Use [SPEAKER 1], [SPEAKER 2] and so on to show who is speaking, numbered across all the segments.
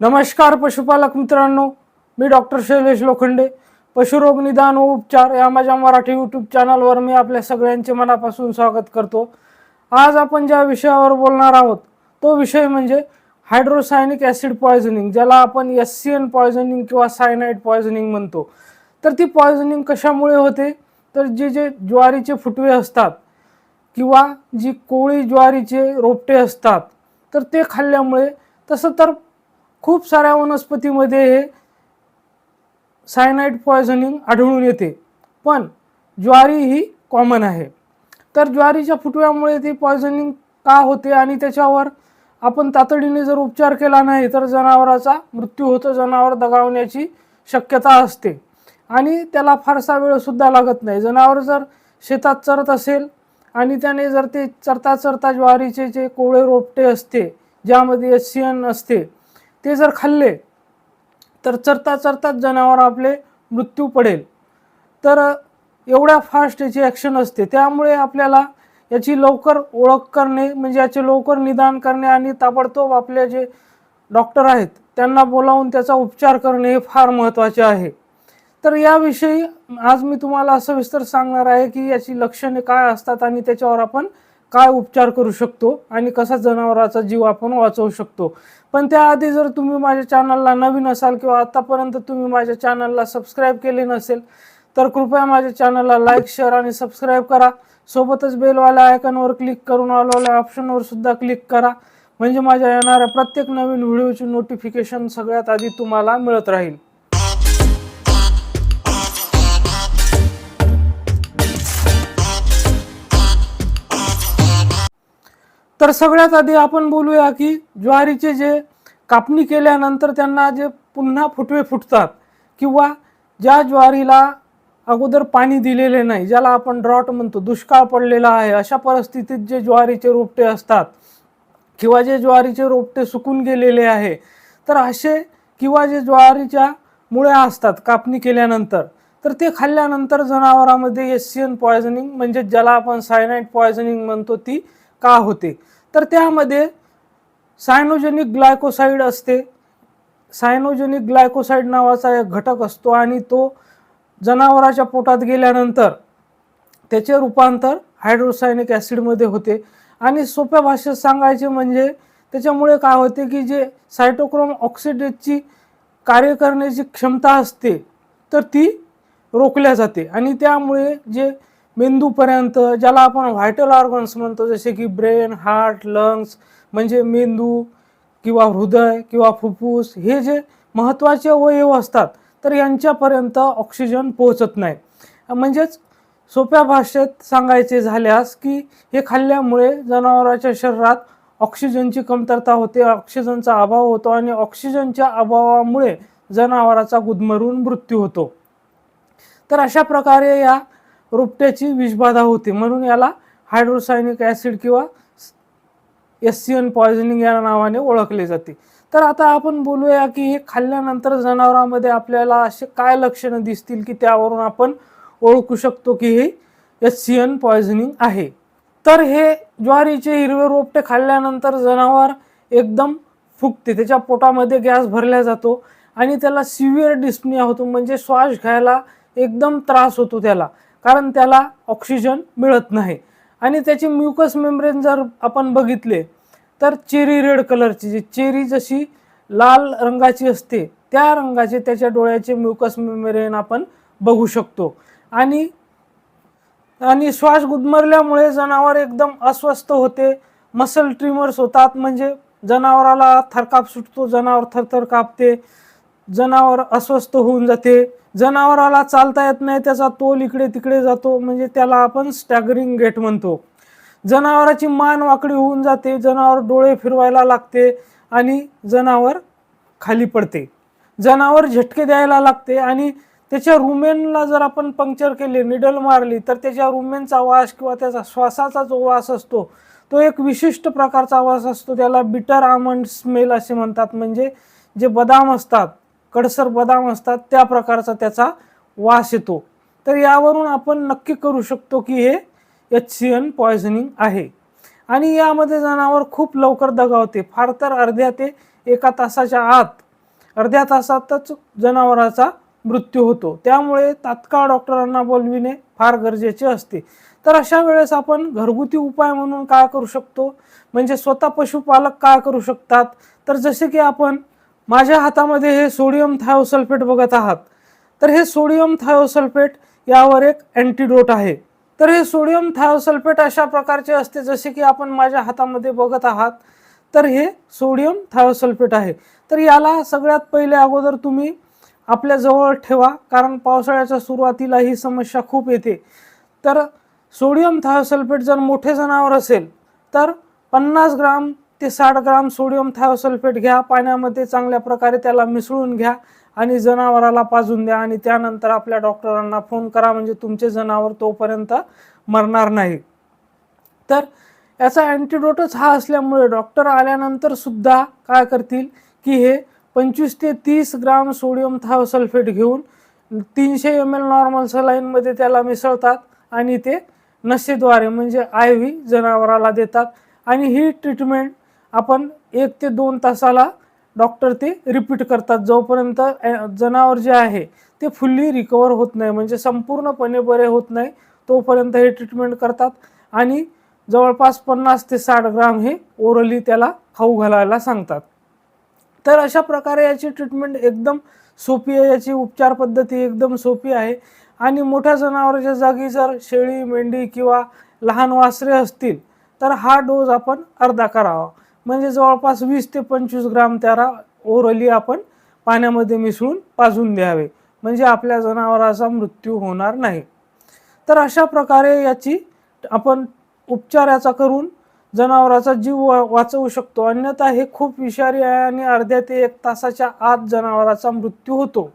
[SPEAKER 1] नमस्कार पशुपालक मित्रांनो मी डॉक्टर शैलेश लोखंडे. पशुरोग निदान व उपचार या माझ्या मराठी यूट्यूब चॅनलवर मी आपल्या सगळ्यांचे मनापासून स्वागत करतो. आज आपण ज्या विषयावर बोलणार आहोत तो विषय म्हणजे हायड्रोसायनिक ॲसिड पॉयझनिंग ज्याला आपण एस सी एन पॉयझनिंग किंवा सायनाईड पॉयझनिंग म्हणतो. तर ती पॉयझनिंग कशामुळे होते? तर जे जे ज्वारीचे फुटवे असतात किंवा जी कोळी ज्वारीचे रोपटे असतात तर ते खाल्ल्यामुळे तसं तर खूप साऱ्या वनस्पतीमध्ये हे सायनाईड पॉयझनिंग आढळून येते. पण ज्वारी ही कॉमन आहे. तर ज्वारीच्या फुटव्यामुळे ती पॉयझनिंग का होते आणि त्याच्यावर आपण तातडीने जर उपचार केला नाही तर जनावराचा मृत्यू होतो जनावर दगावण्याची शक्यता असते. आणि त्याला फारसा वेळसुद्धा लागत नाही. जनावर जर शेतात चरत असेल आणि त्याने जर ते चरता चरता ज्वारीचे जे कोवळे रोपटे असते ज्यामध्ये एस सी एन असते ते जर खाल्ले तर चरता चरताच जनावर आपले मृत्यू पडेल. तर एवढ्या फास्ट याची ॲक्शन असते. त्यामुळे आपल्याला याची लवकर ओळख करणे म्हणजे याचे लवकर निदान करणे आणि ताबडतोब आपले जे डॉक्टर आहेत त्यांना बोलावून त्याचा उपचार करणे हे फार महत्त्वाचे आहे. तर याविषयी आज मी तुम्हाला असं विस्तर सांगणार आहे की याची लक्षणे काय असतात आणि त्याच्यावर आपण काय उपचार करू शकतो आणि कसा जनावराचा जीव आपण वाचवू शकतो. पण त्याआधी जर तुम्ही माझ्या चॅनलला नवीन असाल किंवा आतापर्यंत तुम्ही माझ्या चॅनलला सबस्क्राईब केले नसेल तर कृपया माझ्या चॅनलला लाईक शेअर आणि सबस्क्राईब करा. सोबतच बेलवाल्या आयकॉनवर क्लिक करून ऑलवाल्या ऑप्शनवर सुद्धा क्लिक करा. म्हणजे माझ्या येणाऱ्या प्रत्येक नवीन व्हिडिओची नोटिफिकेशन सगळ्यात आधी तुम्हाला मिळत राहील. तर सगळ्यात आधी आपण बोलूया की ज्वारीचे जे कापणी केल्यानंतर त्यांना जे पुन्हा फुटवे फुटतात किंवा ज्या ज्वारीला अगोदर पाणी दिलेले नाही ज्याला आपण ड्रॉट म्हणतो दुष्काळ पडलेला आहे अशा परिस्थितीत जे ज्वारीचे रोपटे असतात किंवा जे ज्वारीचे रोपटे सुकून गेलेले आहे तर असे किंवा जे ज्वारीच्या मुळ्या असतात कापणी केल्यानंतर तर ते खाल्ल्यानंतर जनावरांमध्ये एस सी एन पॉयझनिंग म्हणजे ज्याला आपण सायनाईट पॉयझनिंग म्हणतो ती का होते? तर त्यामध्ये सायनोजेनिक ग्लायकोसाईड असते. सायनोजेनिक ग्लायकोसाईड नावाचा एक घटक असतो आणि तो जनावराच्या पोटात गेल्यानंतर त्याचे रूपांतर हायड्रोसायनिक ॲसिडमध्ये होते. आणि सोप्या भाषेत सांगायचे म्हणजे त्याच्यामुळे काय होते की जे सायटोक्रोम ऑक्सिडेटची कार्य करण्याची क्षमता असते तर ती रोखल्या जाते. आणि त्यामुळे जे मेंदूपर्यंत ज्याला आपण व्हायटल ऑर्गन्स म्हणतो जसे की ब्रेन हार्ट लंग्स म्हणजे मेंदू किंवा हृदय किंवा फुफ्फुस हे जे महत्त्वाचे अवयव असतात तर यांच्यापर्यंत ऑक्सिजन पोहोचत नाही. म्हणजेच सोप्या भाषेत सांगायचे झाल्यास की हे खाल्ल्यामुळे जनावराच्या शरीरात ऑक्सिजनची कमतरता होते ऑक्सिजनचा अभाव होतो आणि ऑक्सिजनच्या अभावामुळे जनावराचा गुदमरून मृत्यू होतो. तर अशा प्रकारे या रोपट्याची विषबाधा होते. म्हणून याला हायड्रोसायनिक ॲसिड किंवा एस सी एन पॉयझनिंग या नावाने ओळखले जाते. तर आता आपण बोलूया की हे खाल्ल्यानंतर जनावरांमध्ये आपल्याला असे काय लक्षणं दिसतील की त्यावरून आपण ओळखू शकतो की हे एस सी एन पॉयझनिंग आहे? तर हे ज्वारीचे हिरवे रोपटे खाल्ल्यानंतर जनावर एकदम फुगते. त्याच्या पोटामध्ये गॅस भरला जातो आणि त्याला सिव्हिअर डिस्पनिया होतो. म्हणजे श्वास घ्यायला एकदम त्रास होतो त्याला. कारण त्याला ऑक्सिजन मिळत नाही. आणि त्याची म्युकस मेम्ब्रेन जर आपण बघितले तर चेरी रेड कलरची जी चेरी जशी लाल रंगाची असते त्या रंगाचे त्याच्या डोळ्याचे म्युकस मेम्ब्रेन आपण बघू शकतो. आणि आणि श्वास गुदमरल्यामुळे जनावर एकदम अस्वस्थ होते. मसल ट्रिमर्स होतात म्हणजे जनावराला थरकाप सुटतो जनावर थरथर कापते. जनावर अस्वस्थ होऊन जाते. जनावराला चालता येत नाही त्याचा तोल इकडे तिकडे जातो म्हणजे त्याला आपण स्टॅगरिंग गेट म्हणतो. जनावराची मान वाकडी होऊन जाते जनावर डोळे फिरवायला लागते आणि जनावर खाली पडते. जनावर झटके द्यायला लागते आणि त्याच्या रुमेनला जर आपण पंक्चर केले निडल मारली तर त्याच्या रुमेनचा वास किंवा त्याचा श्वासाचा जो वास असतो तो एक विशिष्ट प्रकारचा वास असतो. त्याला बिटर आमंड स्मेल असे म्हणतात म्हणजे जे बदाम असतात कडसर बदाम असतात त्या प्रकारचा त्याचा वास येतो. तर यावरून आपण नक्की करू शकतो की हे एच सी एन पॉयझनिंग आहे. आणि यामध्ये जनावर खूप लवकर दगावते. फार तर अर्ध्या ते एका तासाच्या आत अर्ध्या तासातच जनावराचा मृत्यू होतो. त्यामुळे तात्काळ डॉक्टरांना बोलविणे फार गरजेचे असते. तर अशा वेळेस आपण घरगुती उपाय म्हणून काय करू शकतो? म्हणजे स्वतः पशुपालक काय करू शकतात? तर जसे की आपण माझ्या हातामध्ये हे सोडियम थायोसल्फेट बघत आहात. तर हे सोडियम थायोसल्फेट यावर एक अँटीडोट आहे. तर हे सोडियम थायोसल्फेट अशा प्रकारचे असते जसे की आपण माझ्या हातामध्ये बघत आहात. तर हे सोडियम थायोसल्फेट आहे. तर याला सगळ्यात पहिले अगोदर तुम्ही आपल्या जवळ ठेवा कारण पावसाळ्याच्या सुरुवातीला ही समस्या खूप येते. तर सोडियम थायोसल्फेट जर मोठे जनावर असेल तर पन्नास ग्राम ते साठ ग्राम सोडियम थायोसल्फेट घ्या पाण्यामध्ये चांगल्या प्रकारे त्याला मिसळून घ्या आणि जनावराला पाजून द्या आणि त्यानंतर आपल्या डॉक्टरांना फोन करा म्हणजे तुमचे जनावर तोपर्यंत मरणार नाही. तर याचा अँटीडोटच हा असल्यामुळे डॉक्टर आल्यानंतर सुद्धा काय करतील की हे पंचवीस ते तीस ग्राम सोडियम थायोसल्फेट घेऊन तीनशे एम एल नॉर्मल सलाईनमध्ये त्याला मिसळतात आणि ते नशेद्वारे म्हणजे आय व्ही जनावराला देतात आणि ही ट्रीटमेंट आपण एक ते दोन तासाला डॉक्टर ते रिपीट करतात. जोपर्यंत जनावर जे आहे ते फुल्ली रिकवर होत नाही म्हणजे संपूर्णपणे बरे होत नाही तोपर्यंत हे ट्रीटमेंट करतात. आणि जवळपास पन्नास ते साठ ग्राम हे ओरली त्याला खाऊ घालायला सांगतात. तर अशा प्रकारे याची ट्रीटमेंट एकदम सोपी आहे. याची उपचार पद्धती एकदम सोपी आहे. आणि मोठ्या जनावराच्या जागी जर शेळी मेंढी किंवा लहान वासरे असतील तर हा डोस आपण अर्धा करावा. म्हणजे जवळपास वीस ते पंचवीस ग्राम त्याला ओरली आपण पाण्यामध्ये मिसळून पाजून द्यावे. म्हणजे आपल्या जनावराचा मृत्यू होणार नाही. तर अशा प्रकारे याची आपण उपचार याचा करून जनावराचा जीव वा- वाचवू शकतो. अन्यथा हे खूप विषारी आहे आणि अर्ध्या ते एक तासाच्या आत जनावराचा मृत्यू होतो.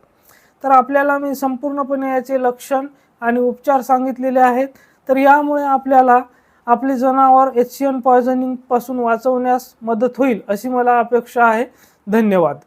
[SPEAKER 1] तर आपल्याला मी संपूर्णपणे याचे लक्षण आणि उपचार सांगितलेले आहेत. तर यामुळे आपल्याला आपले जनावर एच सी एन पॉयझनिंगपासून वाचवण्यास मदत होईल अशी मला अपेक्षा आहे. धन्यवाद.